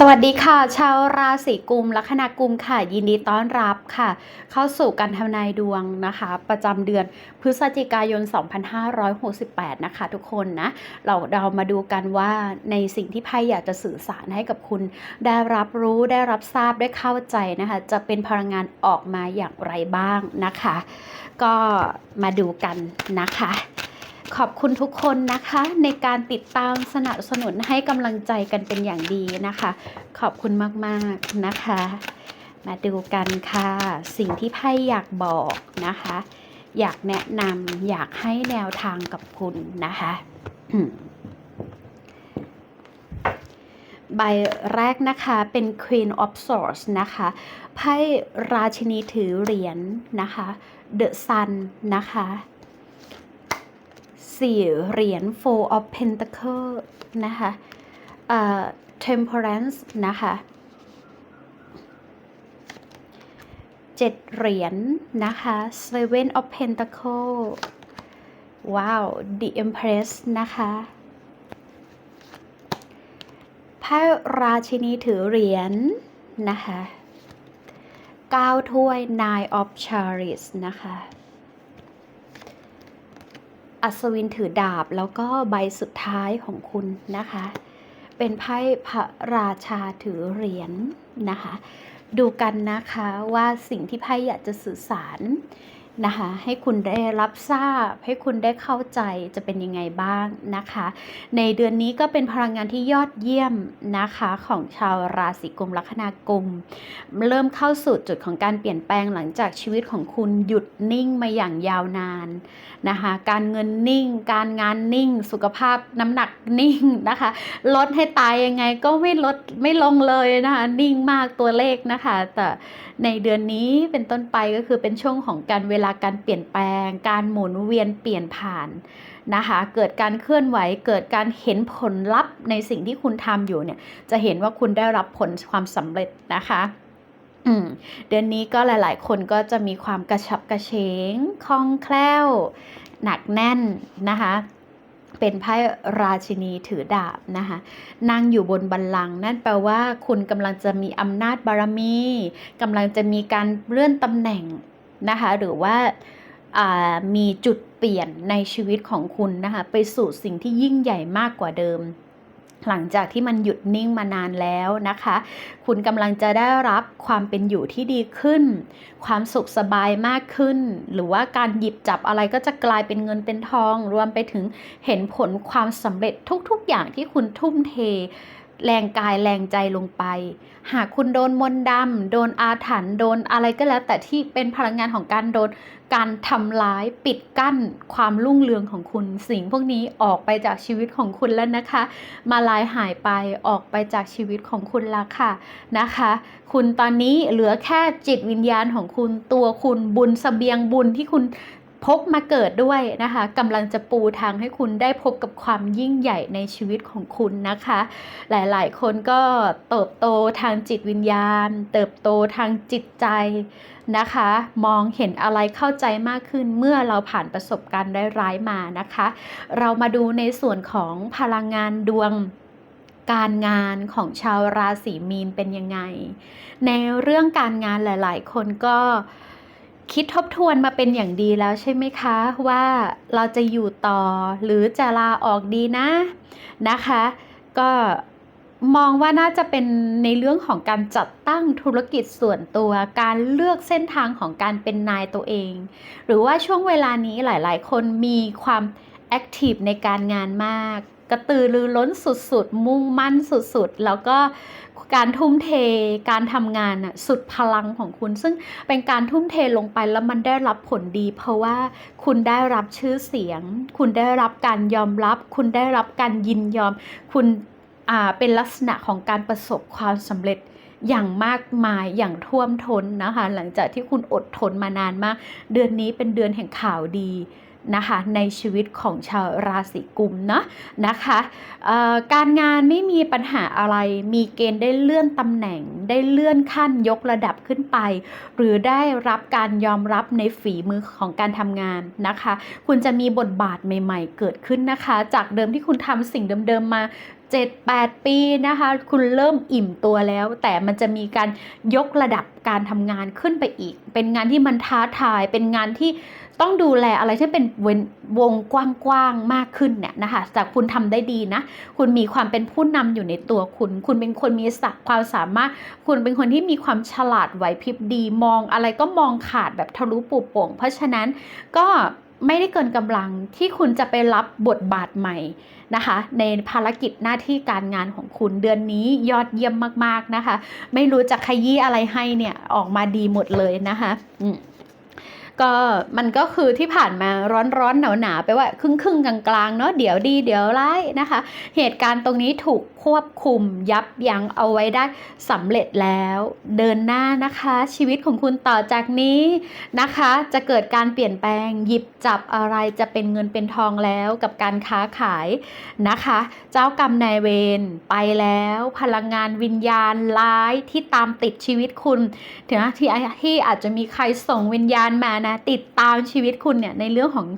สวัสดีค่ะ ชาวราศีกุมลัคนากุมค่ะ ยินดีต้อนรับค่ะ เข้าสู่การทำนายดวงนะคะ ประจำเดือนพฤศจิกายน 2568 นะคะ ทุกคนนะ เราเรามาดูกันว่าในสิ่งที่ไพ่อยากจะสื่อสารให้กับคุณ ได้รับรู้ได้รับทราบได้เข้าใจนะคะ จะเป็นพลังงานออกมาอย่างไรบ้างนะคะ ก็มาดูกันนะคะ ขอบคุณทุกคนนะคะ ในการติดตามสนับสนุนให้กำลังใจกันเป็นอย่างดีนะคะ ขอบคุณมากๆนะคะ มาดูกันค่ะ สิ่งที่ไพ่อยากบอกนะคะ อยากแนะนำอยากให้แนวทางกับคุณนะคะใบแรกนะคะเป็น Queen of Swords นะคะไพ่ราชินีถือเหรียญนะคะ The Sun นะคะ สี่เหรียญ Four of Pentacles นะคะเอ่อ Temperance นะคะเจ็ดเหรียญนะคะ Seven of Pentacles ว้าว The Empress นะคะไพ่ราชินีถือเหรียญนะคะเก้าถ้วย Nine of Chariot นะคะ อัศวินถือดาบแล้วก็ใบสุดท้ายของคุณนะคะ เป็นไพ่พระราชาถือเหรียญนะคะ ดูกันนะคะว่าสิ่งที่ไพ่อยากจะสื่อสาร นะคะ ให้คุณได้รับทราบ ให้คุณได้เข้าใจจะเป็นยังไงบ้างนะคะ ในเดือนนี้ก็เป็นพลังงานที่ยอดเยี่ยมนะคะของชาวราศีกุมลัคนากุม เริ่มเข้าสู่จุดของการเปลี่ยนแปลงหลังจากชีวิตของคุณหยุดนิ่งมาอย่างยาวนานนะคะการเงินนิ่ง การงานนิ่ง สุขภาพน้ำหนักนิ่งนะคะ ลดให้ตายยังไงก็ไม่ลดไม่ลงเลยนะคะนิ่งมากตัวเลขนะคะ แต่ในเดือนนี้เป็นต้นไปก็คือเป็นช่วงของการเวลาการเปลี่ยนแปลง การหมุนเวียนเปลี่ยนผ่านนะคะ เกิดการเคลื่อนไหว เกิดการเห็นผลลัพธ์ในสิ่งที่คุณทำอยู่เนี่ย จะเห็นว่าคุณได้รับผลความสำเร็จนะคะเดือนนี้ก็หลาย ๆ คนก็จะมีความกระฉับกระเฉง คล่องแคล่ว หนักแน่นนะคะ เป็นไพ่ราชินีถือดาบนะคะ นั่งอยู่บนบัลลังก์นั่นแปลว่าคุณกำลังจะมีอำนาจบารมีกำลังจะมีการเลื่อนตำแหน่ง นะคะหรือว่าามีจุดเปลี่ยนในชีวิตของคุณนะคะไปสู่สิ่งที่ยิ่งใหญ่มากกว่าเดิม หลังจากที่มันหยุดนิ่งมานานแล้วนะคะ คุณกำลังจะได้รับความเป็นอยู่ที่ดีขึ้น ความสุขสบายมากขึ้น หรือว่าการหยิบจับอะไรก็จะกลายเป็นเงินเป็นทอง รวมไปถึงเห็นผลความสำเร็จทุกๆอย่างที่คุณทุ่มเท แรงกายแรงใจลงไป หากคุณโดนมนต์ดำโดนอาถรรพ์โดนอะไรก็แล้ว แต่ที่เป็นพลังงานของการโดนการทำร้ายปิดกั้นความรุ่งเรืองของคุณ สิ่งพวกนี้ออกไปจากชีวิตของคุณแล้วนะคะ มาลายหายไปออกไปจากชีวิตของคุณแล้วค่ะนะคะ คุณตอนนี้เหลือแค่จิตวิญญาณของคุณตัวคุณบุญสเสบียงบุญที่คุณ พกมาเกิดด้วยนะคะกำลังจะปูทางให้คุณได้พบกับความยิ่งใหญ่ในชีวิตของคุณนะคะ หลายๆ คนก็เติบโตทางจิตวิญญาณ เติบโตทางจิตใจนะคะ มองเห็นอะไรเข้าใจมากขึ้นเมื่อเราผ่านประสบการณ์ร้ายๆมานะคะ เรามาดูในส่วนของพลังงานดวงการงานของชาวราศีมีนเป็นยังไง ในเรื่องการงานหลาย ๆ คนก็ คิดทบทวนมาเป็นอย่างดีแล้วใช่ไหมคะ ว่าเราจะอยู่ต่อหรือจะลาออกดีนะนะคะ ก็มองว่าน่าจะเป็นในเรื่องของการจัดตั้งธุรกิจส่วนตัว การเลือกเส้นทางของการเป็นนายตัวเอง หรือว่าช่วงเวลานี้หลาย ๆ คนมีความแอคทีฟในการงานมาก กระตือรือร้นสุดๆ มุ่งมั่นสุดๆ แล้วก็การทุ่มเทการทำงานน่ะสุดพลังของคุณ ซึ่งเป็นการทุ่มเทลงไปแล้วมันได้รับผลดี เพราะว่าคุณได้รับชื่อเสียง คุณได้รับการยอมรับ คุณได้รับการยินยอม คุณอ่าเป็นลักษณะของการประสบความสำเร็จอย่างมากมายอย่างท่วมท้นนะคะ หลังจากที่คุณอดทนมานานมาก เดือนนี้เป็นเดือนแห่งข่าวดี นะคะในชีวิตของชาวราศีกุมเนาะนะคะการงานไม่มีปัญหาอะไร มีเกณฑ์ได้เลื่อนตำแหน่ง ได้เลื่อนขั้นยกระดับขึ้นไป หรือได้รับการยอมรับในฝีมือของการทำงานนะคะ คุณจะมีบทบาทใหม่ ๆ เกิดขึ้นนะคะ จากเดิมที่คุณทำสิ่งเดิมๆมา7-8 ปีนะคะ คุณเริ่มอิ่มตัวแล้ว แต่มันจะมีการยกระดับการทำงานขึ้นไปอีก เป็นงานที่มันท้าทาย เป็นงานที่ ต้องดูแลอะไรที่เป็นววงกว้างๆมากขึ้นเนี่ยนะคะจากคุณทำได้ดีนะ คุณมีความเป็นผู้นำอยู่ในตัวคุณ คุณเป็นคนมีศักดิ์ความสามารถ คุณเป็นคนที่มีความฉลาดไหวพริบดี มองอะไรก็มองขาดแบบทะลุปุโป่ง เพราะฉะนั้นก็ไม่ได้เกินกำลังที่คุณจะไปรับบทบาทใหม่นะคะ ในภารกิจหน้าที่การงานของคุณเดือนนี้ยอดเยี่ยมมากๆนะคะ ไม่รู้จะขยี้อะไรให้เนี่ยออกมาดีหมดเลยนะคะ อืม ก็มันก็คือที่ผ่านมาร้อนๆหนาวๆไปว่าครึ่งครึ่งๆกลางๆเนาะเดี๋ยวดีเดี๋ยวร้ายนะคะ เหตุการณ์ตรงนี้ถูกควบคุมยับยั้งเอาไว้ได้สำเร็จแล้ว เดินหน้านะคะ ชีวิตของคุณต่อจากนี้นะคะ จะเกิดการเปลี่ยนแปลงหยิบจับอะไรจะเป็นเงินเป็นทองแล้วกับการค้าขายนะคะ เจ้ากรรมนายเวรไปแล้ว พลังงานวิญญาณร้ายที่ตามติดชีวิตคุณถึงที่ที่อาจจะมีใครส่งวิญญาณมานะติดตามชีวิตคุณเนี่ยในเรื่องของ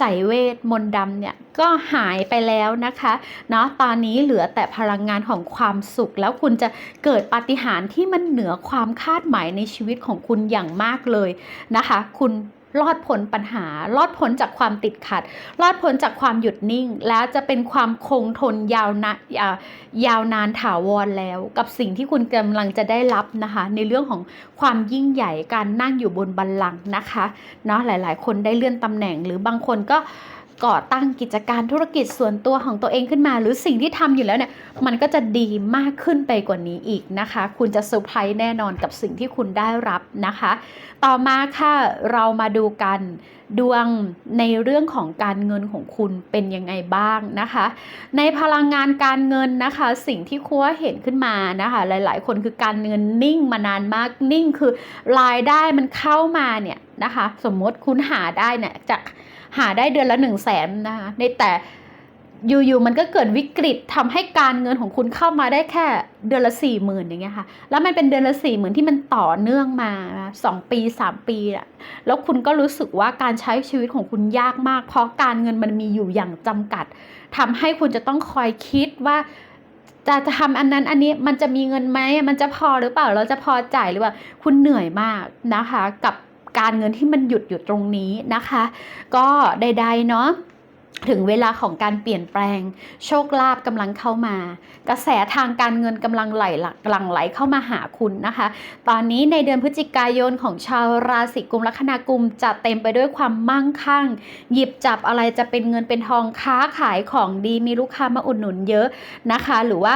สายเวทมนต์ดำเนี่ยก็หายไปแล้วนะคะเนาะตอนนี้เหลือแต่พลังงานของความสุข แล้วคุณจะเกิดปาฏิหาริย์ที่มันเหนือความคาดหมายในชีวิตของคุณอย่างมากเลยนะคะ คุณ รอดพ้นปัญหา รอดพ้นจากความติดขัด รอดพ้นจากความหยุดนิ่ง แล้วจะเป็นความคงทนยาวนะอ่ายาวนานถาวรแล้ว กับสิ่งที่คุณกำลังจะได้รับนะคะ ในเรื่องของความยิ่งใหญ่การนั่งอยู่บนบัลลังก์นะคะเนาะหลาย ๆ คนได้เลื่อนตำแหน่งหรือบางคนก็ ก่อตั้งกิจการธุรกิจส่วนตัวของตัวเองขึ้นมา หรือสิ่งที่ทำอยู่แล้วเนี่ยมันก็จะดีมากขึ้นไปกว่านี้อีกนะคะ คุณจะเซอร์ไพรส์แน่นอนกับสิ่งที่คุณได้รับนะคะ ต่อมาค่ะเรามาดูกันดวงในเรื่องของการเงินของคุณเป็นยังไงบ้างนะคะ ในพลังงานการเงินนะคะ สิ่งที่คัวเห็นขึ้นมานะคะ หลาย ๆ คนคือการเงินนิ่งมานานมากนิ่งคือรายได้มันเข้ามาเนี่ยนะคะ สมมติคุณหาได้เนี่ยจาก หาได้เดือนละหนึ่งแสนนะคะในแต่อยู่ๆมันก็เกิดวิกฤตทำให้การเงินของคุณเข้ามาได้แค่เดือนละสี่หมื่นอย่างเงี้ยค่ะ แล้วมันเป็นเดือนละสี่หมื่นที่มันต่อเนื่องมาสองปีสามปีอะแล้วคุณก็รู้สึกว่าการใช้ชีวิตของคุณยากมาก เพราะการเงินมันมีอยู่อย่างจำกัดทำให้คุณจะต้องคอยคิดว่าจะจะทำอันนั้นอันนี้มันจะมีเงินไหมมันจะพอหรือเปล่าเราจะพอจ่ายหรือเปล่าคุณเหนื่อยมากนะคะ กับ การเงินที่มันหยุดอยู่ตรงนี้นะคะ ก็ใดๆเนาะถึงเวลาของการเปลี่ยนแปลง โชคลาภกำลังเข้ามา กระแสทางการเงินกำลังไหลหลักหลั่งไหลเข้ามาหาคุณนะคะ ตอนนี้ในเดือนพฤศจิกายนของชาวราศีกุมลัคนากุมจะเต็มไปด้วยความมั่งคั่ง หยิบจับอะไรจะเป็นเงินเป็นทองค้าขายของดีมีลูกค้ามาอุดหนุนเยอะนะคะ หรือว่า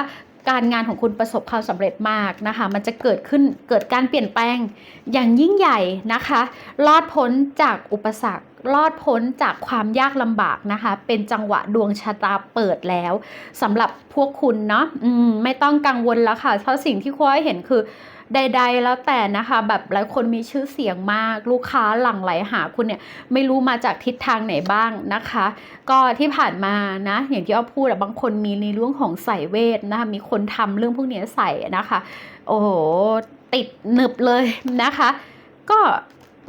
การงานของคุณประสบความสำเร็จมากนะคะ มันจะเกิดขึ้นเกิดการเปลี่ยนแปลงอย่างยิ่งใหญ่นะคะ รอดพ้นจากอุปสรรครอดพ้นจากความยากลำบากนะคะ เป็นจังหวะดวงชะตาเปิดแล้วสำหรับพวกคุณเนาะอืมไม่ต้องกังวลแล้วค่ะ เพราะสิ่งที่คุณเห็นคือใด ๆ แล้วแต่นะคะแบบหลายคนมีชื่อเสียงมากลูกค้าหลั่งไหลหาคุณเนี่ยไม่รู้มาจากทิศทางไหนบ้างนะคะ ก็ที่ผ่านมานะอย่างที่อ้อพูดอะบางคนมีในเรื่องของใส่เวทนะคะมีคนทำเรื่องพวกนี้ใส่นะคะ โอ้โหติดหนึบเลยนะคะ ก็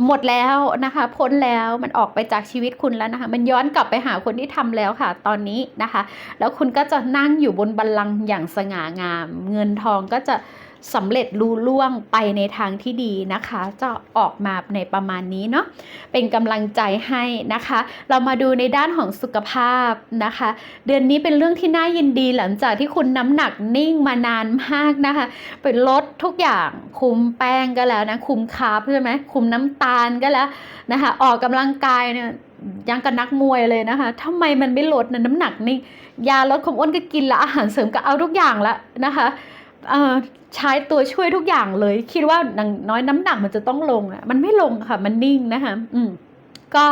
หมดแล้วนะคะ พ้นแล้วมันออกไปจากชีวิตคุณแล้วนะคะ มันย้อนกลับไปหาคนที่ทำแล้วค่ะ ตอนนี้นะคะ แล้วคุณก็จะนั่งอยู่บนบัลลังก์อย่างสง่างาม เงินทองก็จะ สำเร็จรูล่วงไปในทางที่ดีนะคะ จะออกมาในประมาณนี้เนาะเป็นกำลังใจให้นะคะ เรามาดูในด้านของสุขภาพนะคะ เดือนนี้เป็นเรื่องที่น่ายินดีหลังจากที่คุณน้ำหนักนิ่งมานานมากนะคะไปลดทุกอย่างคุมแป้งก็แล้วนะคุมคาร์บใช่ไหมคุมน้ำตาลก็แล้วนะคะ ออกกำลังกายเนี่ยยังกับนักมวยเลยนะคะทำไมมันไม่ลดนะน้ำหนักนิ่งยาลดความอ้วนก็กินละอาหารเสริมก็เอาทุกอย่างละนะคะ ใช้ตัวช่วยทุกอย่างเลย คิดว่าน้อยน้ำหนักมันจะต้องลงอะมันไม่ลงค่ะ มันนิ่งนะคะอืมก็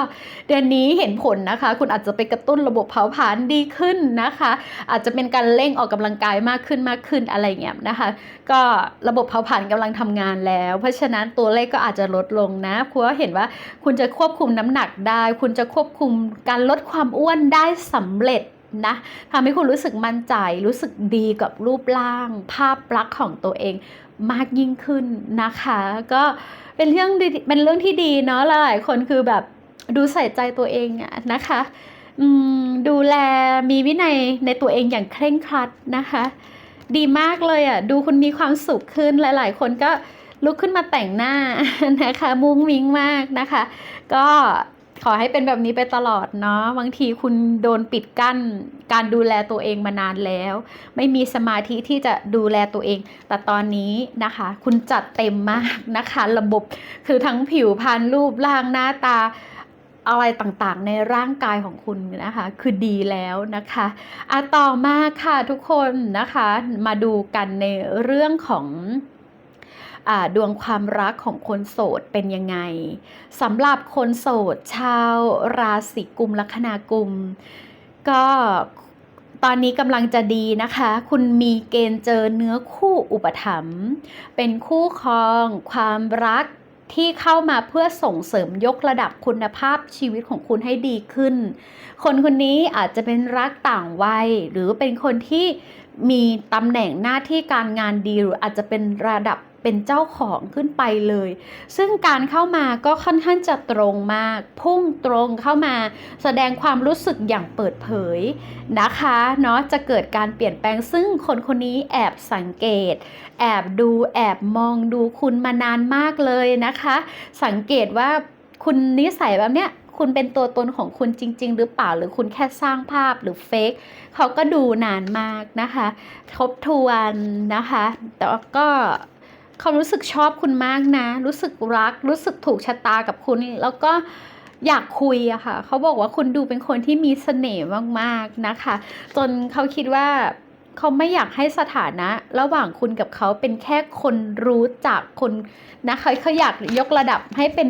เดือนนี้เห็นผลนะคะ คุณอาจจะไปกระตุ้นระบบเผาผลาญดีขึ้นนะคะ อาจจะเป็นการเร่งออกกำลังกายมากขึ้นมากขึ้นอะไรเงี้ยนะคะ ก็ระบบเผาผลาญกำลังทำงานแล้ว เพราะฉะนั้นตัวเลขก็อาจจะลดลงนะเพราะว่าเห็นว่าคุณจะควบคุมน้ำหนักได้ คุณจะควบคุมการลดความอ้วนได้สำเร็จ นะทำให้คุณรู้สึกมั่นใจ รู้สึกดีกับรูปร่าง ภาพลักษณ์ของตัวเองมากยิ่งขึ้นนะคะ ก็เป็นเรื่องเป็นเรื่องที่ดีเนาะหลายคนคือแบบดูใส่ใจตัวเองอะนะคะดูแลมีวินัยในตัวเองอย่างเคร่งครัดนะคะ ดีมากเลยอะ ดูคุณมีความสุขขึ้นหลาย ๆ คนก็ลุกขึ้นมาแต่งหน้านะคะ มุ้งมิ้งมากนะคะ ก็ ขอให้เป็นแบบนี้ไปตลอดเนาะบางทีคุณโดนปิดกั้น การดูแลตัวเองมานานแล้ว ไม่มีสมาธิที่จะดูแลตัวเอง แต่ตอนนี้นะคะ คุณจัดเต็มมากนะคะ ระบบคือทั้งผิวพรรณรูปร่างหน้าตาอะไรต่างๆ ในร่างกายของคุณนะคะ คือดีแล้วนะคะอะต่อมาค่ะทุกคนนะคะ มาดูกันในเรื่องของ ดวงความรักของคนโสดเป็นยังไงสำหรับคนโสดชาวราศีกุมลัคนากุม ก็ตอนนี้กำลังจะดีนะคะ คุณมีเกณฑ์เจอเนื้อคู่อุปถัมภ์เป็นคู่ครองความรักที่เข้ามาเพื่อส่งเสริมยกระดับคุณภาพชีวิตของคุณให้ดีขึ้น คนคนนี้อาจจะเป็นรักต่างวัย หรือเป็นคนที่มีตำแหน่งหน้าที่การงานดีหรืออาจจะเป็นระดับ เป็นเจ้าของขึ้นไปเลย ซึ่งการเข้ามาก็ค่อนข้างจะตรงมาก พุ่งตรงเข้ามา แสดงความรู้สึกอย่างเปิดเผยนะคะเนาะจะเกิดการเปลี่ยนแปลงซึ่งคนคนนี้แอบสังเกต แอบดูแอบมองดูคุณมานานมากเลยนะคะ สังเกตว่าคุณนิสัยแบบเนี้ยคุณเป็นตัวตนของคุณจริง ๆ หรือเปล่าหรือคุณแค่สร้างภาพหรือเฟกเขาก็ดูนานมากนะคะ ทบทวนนะคะ แต่ก็ เขารู้สึกชอบคุณมากนะ รู้สึกรัก รู้สึกถูกชะตากับคุณ แล้วก็อยากคุยอะค่ะ เขาบอกว่าคุณดูเป็นคนที่มีเสน่ห์มากๆนะคะ จนเขาคิดว่าเขาไม่อยากให้สถานะ ระหว่างคุณกับเขาเป็นแค่คนรู้จักคนนะคะเขาอยากยกระดับให้เป็น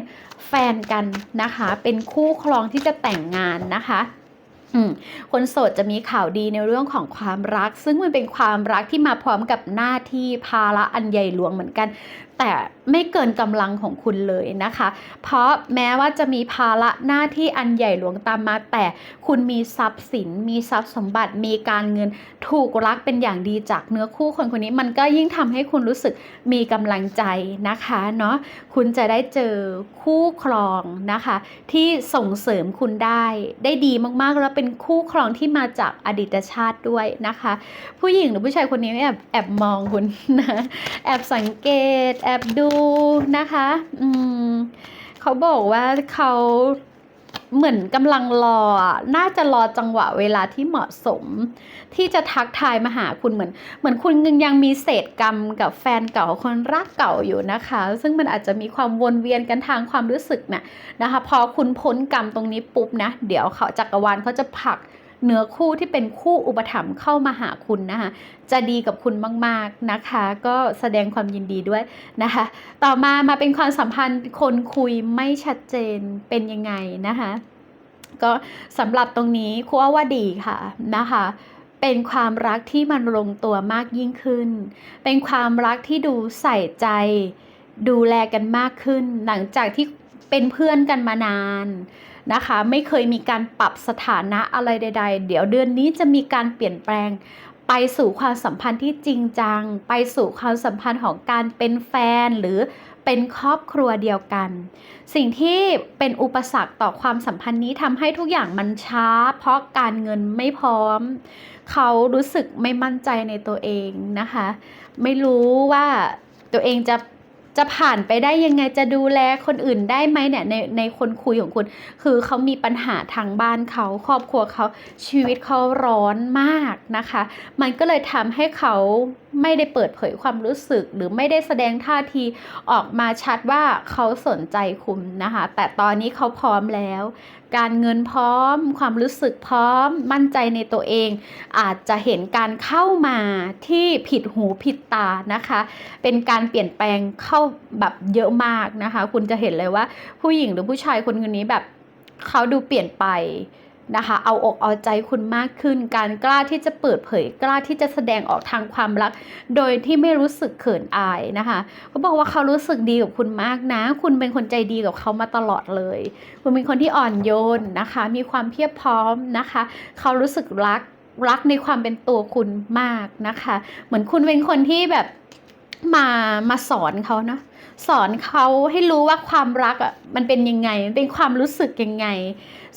แฟนกันนะคะ เป็นคู่ครองที่จะแต่งงานนะคะ คนโสดจะมีข่าวดีในเรื่องของความรัก ซึ่งมันเป็นความรักที่มาพร้อมกับหน้าที่ภาระอันใหญ่หลวงเหมือนกัน แต่ไม่เกินกำลังของคุณเลยนะคะ เพราะแม้ว่าจะมีภาระหน้าที่อันใหญ่หลวงตามมา แต่คุณมีทรัพย์สิน มีทรัพย์สมบัติ มีการเงินถูกรักเป็นอย่างดีจากเนื้อคู่คนคนนี้มันก็ยิ่งทำให้คุณรู้สึกมีกำลังใจนะคะเนาะคุณจะได้เจอคู่ครองนะคะ ที่ส่งเสริมคุณได้ได้ดีมากๆแล้วเป็นคู่ครองที่มาจากอดีตชาติด้วยนะคะ ผู้หญิงหรือผู้ชายคนนี้แอบแอบมองคุณนะแอบสังเกตแอบดูนะคะ อืมเขาบอกว่าเขาเหมือนกำลังรอ น่าจะรอจังหวะเวลาที่เหมาะสม ที่จะทักทายมาหาคุณเหมือน เหมือนคุณยังมีเศษกรรมกับแฟนเก่าคนรักเก่าอยู่นะคะ ซึ่งมันอาจจะมีความวนเวียนกันทางความรู้สึกน่ะนะคะ พอคุณพ้นกรรมตรงนี้ปุ๊บนะ เดี๋ยวเขาจักรวาลเขาจะผลัก เนื้อคู่ที่เป็นคู่อุปถัมภ์เข้ามาหาคุณนะคะจะดีกับคุณมาก ๆนะคะ ก็แสดงความยินดีด้วยนะคะ ต่อมามาเป็นความสัมพันธ์คนคุยไม่ชัดเจนเป็นยังไงนะคะ ก็สำหรับตรงนี้ครูว่าว่าดีค่ะนะคะเป็นความรักที่มันลงตัวมากยิ่งขึ้น เป็นความรักที่ดูใส่ใจ ดูแลกันมากขึ้น หลังจากที่เป็นเพื่อนกันมานาน นะคะ ไม่เคยมีการปรับสถานะอะไรใด ๆ เดี๋ยวเดือนนี้จะมีการเปลี่ยนแปลงไปสู่ความสัมพันธ์ที่จริงจัง ไปสู่ความสัมพันธ์ของการเป็นแฟนหรือเป็นครอบครัวเดียวกัน สิ่งที่เป็นอุปสรรคต่อความสัมพันธ์นี้ทำให้ทุกอย่างมันช้า เพราะการเงินไม่พร้อม เขารู้สึกไม่มั่นใจในตัวเองนะคะ ไม่รู้ว่าตัวเองจะ จะผ่านไปได้ยังไงจะดูแลคนอื่นได้ไหมเนี่ยในในคนคุยของคุณ คือเขามีปัญหาทางบ้านเขาครอบครัวเขาชีวิตเขาร้อนมากนะคะ มันก็เลยทำให้เขาไม่ได้เปิดเผยความรู้สึก หรือไม่ได้แสดงท่าทีออกมาชัดว่าเขาสนใจคุณนะคะ แต่ตอนนี้เขาพร้อมแล้ว การเงินพร้อม ความรู้สึกพร้อม มั่นใจในตัวเอง อาจจะเห็นการเข้ามาที่ผิดหูผิดตานะคะ เป็นการเปลี่ยนแปลงเข้าแบบเยอะมากนะคะ คุณจะเห็นเลยว่าผู้หญิงหรือผู้ชายคนคนนี้แบบเขาดูเปลี่ยนไป นะคะ เอาอกเอาใจคุณมากขึ้น การกล้าที่จะเปิดเผยกล้าที่จะแสดงออกทางความรัก โดยที่ไม่รู้สึกเขินอายนะคะเขาบอกว่าเขารู้สึกดีกับคุณมากนะ คุณเป็นคนใจดีกับเขามาตลอดเลย คุณเป็นคนที่อ่อนโยนนะคะ มีความเพียบพร้อมนะคะ เขารู้สึกรักรักในความเป็นตัวคุณมากนะคะ เหมือนคุณเป็นคนที่แบบมามาสอนเขาเนาะ สอนเขาให้รู้ว่าความรักอะมันเป็นยังไงมันเป็นความรู้สึกยังไง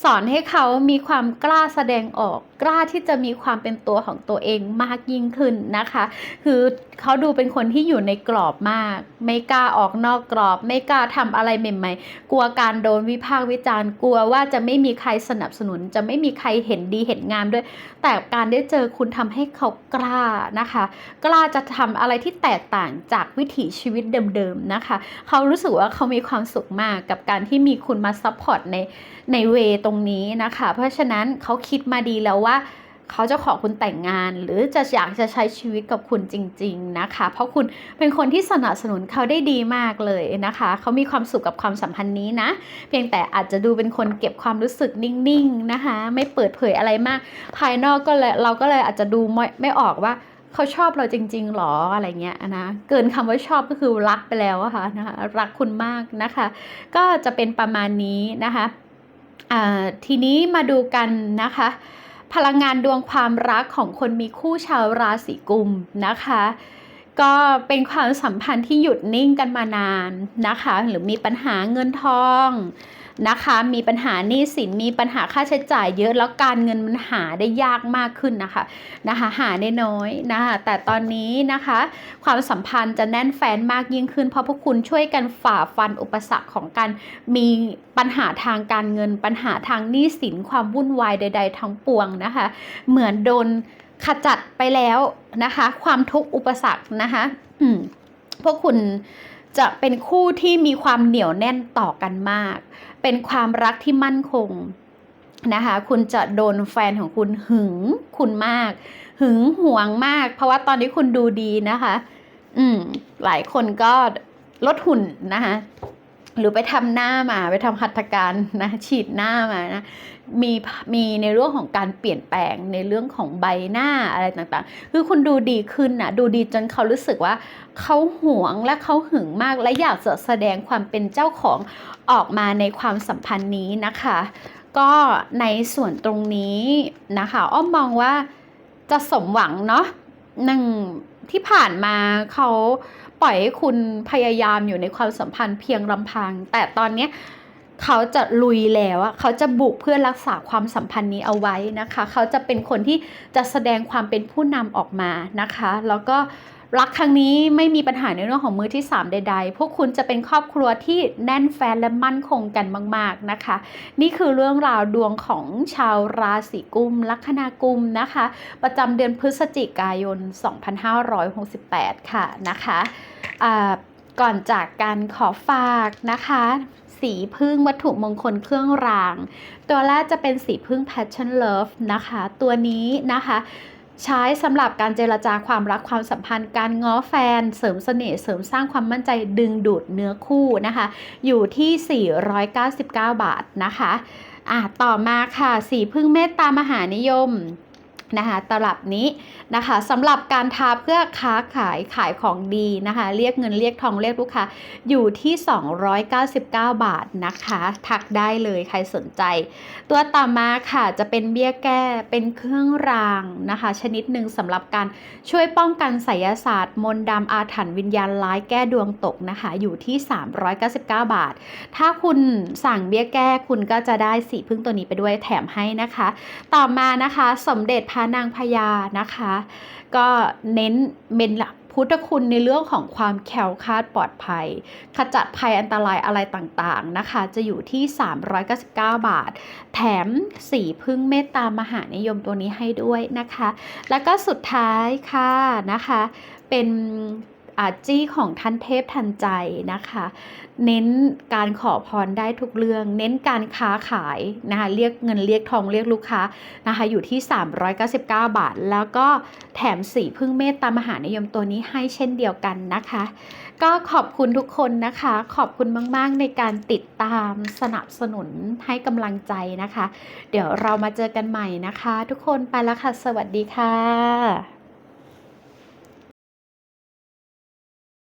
สอนให้เขามีความกล้าแสดงออก กล้าที่จะมีความเป็นตัวของตัวเองมากยิ่งขึ้นนะคะ คือเขาดูเป็นคนที่อยู่ในกรอบมาก ไม่กล้าออกนอกกรอบ ไม่กล้าทำอะไรใหม่ๆ กลัวการโดนวิพากษ์วิจารณ์ กลัวว่าจะไม่มีใครสนับสนุน จะไม่มีใครเห็นดีเห็นงามด้วย แต่การได้เจอคุณทำให้เขากล้านะคะ กล้าจะทำอะไรที่แตกต่างจากวิถีชีวิตเดิมๆนะคะ เขารู้สึกว่าเขามีความสุขมากกับการที่มีคุณมาซัพพอร์ตในในเวตรงนี้นะคะ เพราะฉะนั้นเขาคิดมาดีแล้วว่าเขาจะขอคุณแต่งงาน หรือจะอยากจะใช้ชีวิตกับคุณจริง ๆนะคะ เพราะคุณเป็นคนที่สนับสนุนเขาได้ดีมากเลยนะคะ เขามีความสุขกับความสัมพันธ์นี้นะ เพียงแต่อาจจะดูเป็นคนเก็บความรู้สึกนิ่งๆนะคะ ไม่เปิดเผยอะไรมาก ภายนอกก็เลยเราก็เลยอาจจะดูไม่ไม่ออกว่า เขาชอบเราจริง ๆหรออะไรเงี้ยนะเกินคำว่าชอบก็คือรักไปแล้วอะค่ะนะคะรักคุณมากนะคะ ก็จะเป็นประมาณนี้นะคะทีนี้มาดูกันนะคะพลังงานดวงความรักของคนมีคู่ชาวราศีกุมนะคะ ก็เป็นความสัมพันธ์ที่หยุดนิ่งกันมานานนะคะ หรือมีปัญหาเงินทอง นะคะ มีปัญหาหนี้สินมีปัญหาค่าใช้จ่ายเยอะแล้วการเงินมันหาได้ยากมากขึ้นนะคะนะคะหาได้น้อยนะคะแต่ตอนนี้นะคะ ความสัมพันธ์จะแน่นแฟนมากยิ่งขึ้น เพราะพวกคุณช่วยกันฝ่าฟันอุปสรรคของการมีปัญหาทางการเงิน ปัญหาทางหนี้สินความวุ่นวายใด ๆ ทั้งปวงนะคะ เหมือนโดนขจัดไปแล้วนะคะ ความทุกข์อุปสรรคนะคะพวกคุณจะเป็นคู่ที่มีความเหนียวแน่นต่อกันมาก เป็นความรักที่มั่นคงนะคะ คุณจะโดนแฟนของคุณหึงคุณมาก หึงหวงมาก เพราะว่าตอนนี้คุณดูดีนะคะ อืม หลายคนก็ลดหุ่นนะคะหรือไปทำหน้ามาไปทำหัตถการนะฉีดหน้ามานะ มีมีในเรื่องของการเปลี่ยนแปลงในเรื่องของใบหน้าอะไรต่างๆ คือคุณดูดีขึ้นนะดูดีจนเขารู้สึกว่าเขาหวงและเขาหึงมากและอยากจะแสดงความเป็นเจ้าของออกมาในความสัมพันธ์นี้นะคะ ก็ในส่วนตรงนี้นะคะ อ้อมมองว่าจะสมหวังเนาะหนึ่งที่ผ่านมาเขาปล่อยให้คุณพยายามอยู่ในความสัมพันธ์เพียงลำพัง แต่ตอนเนี้ย เขาจะลุยแล้วอะเขาจะบุกเพื่อรักษาความสัมพันธ์นี้เอาไว้นะคะ เขาจะเป็นคนที่จะแสดงความเป็นผู้นำออกมานะคะ แล้วก็รักครั้งนี้ไม่มีปัญหาในเรื่องของมือที่ 3 ใด ๆ พวกคุณจะเป็นครอบครัวที่แน่นแฟนและมั่นคงกันมาก ๆนะคะ นี่คือเรื่องราวดวงของชาวราศีกุมลัคนากุมนะคะ ประจำเดือนพฤศจิกายน 2568 ค่ะนะคะอ่าก่อนจากการขอฝากนะคะ สีพึ่งวัตถุมงคลเครื่องราง ตัวแรกจะเป็นสีพึ่ง Passion Love นะคะ ตัวนี้นะคะใช้สำหรับการเจรจาความรักความสัมพันธ์การง้อแฟน เสริมเสน่ห์เสริมสร้างความมั่นใจดึงดูดเนื้อคู่นะคะ อยู่ที่ 499 บาทนะคะอะต่อมาค่ะ สีพึ่งเมตตามหานิยม นะคะตลับนี้นะคะสำหรับการทาเพื่อค้าขายขายของดีนะคะ เรียกเงินเรียกทองเรียกลูกค้าอยู่ที่ 299 บาทนะคะ ทักได้เลยใครสนใจ ตัวต่อมาค่ะจะเป็นเบี้ยแก้เป็นเครื่องรางนะคะ ชนิดหนึ่งสำหรับการช่วยป้องกันไสยศาสตร์ มนต์ดำอาถรรพ์วิญญาณร้ายแก้ดวงตกนะคะ อยู่ที่ 399 บาท ถ้าคุณสั่งเบี้ยแก้คุณก็จะได้สีพึ่งตัวนี้ไปด้วยแถมให้นะคะ ต่อมานะคะสมเด็จพระนางพญานะคะ ก็เน้นเป็นพุทธคุณในเรื่องของความแคล้วคลาดปลอดภัย ขจัดภัยอันตรายอะไรต่างๆนะคะ จะอยู่ที่ 399 บาท แถมสีพึ่งเมตตามหานิยมตัวนี้ให้ด้วยนะคะ แล้วก็สุดท้ายค่ะนะคะ เป็น จี้ของท่านเทพทันใจนะคะ เน้นการขอพรได้ทุกเรื่อง เน้นการค้าขายนะคะเรียกเงินเรียกทองเรียกลูกค้านะคะอยู่ที่ 399 บาท แล้วก็แถมสีพึ่งเมตตามหานิยมตัวนี้ให้เช่นเดียวกันนะคะ ก็ขอบคุณทุกคนนะคะ ขอบคุณมาก ๆ ในการติดตามสนับสนุนให้กำลังใจนะคะ เดี๋ยวเรามาเจอกันใหม่นะคะ ทุกคนไปแล้วค่ะ สวัสดีค่ะ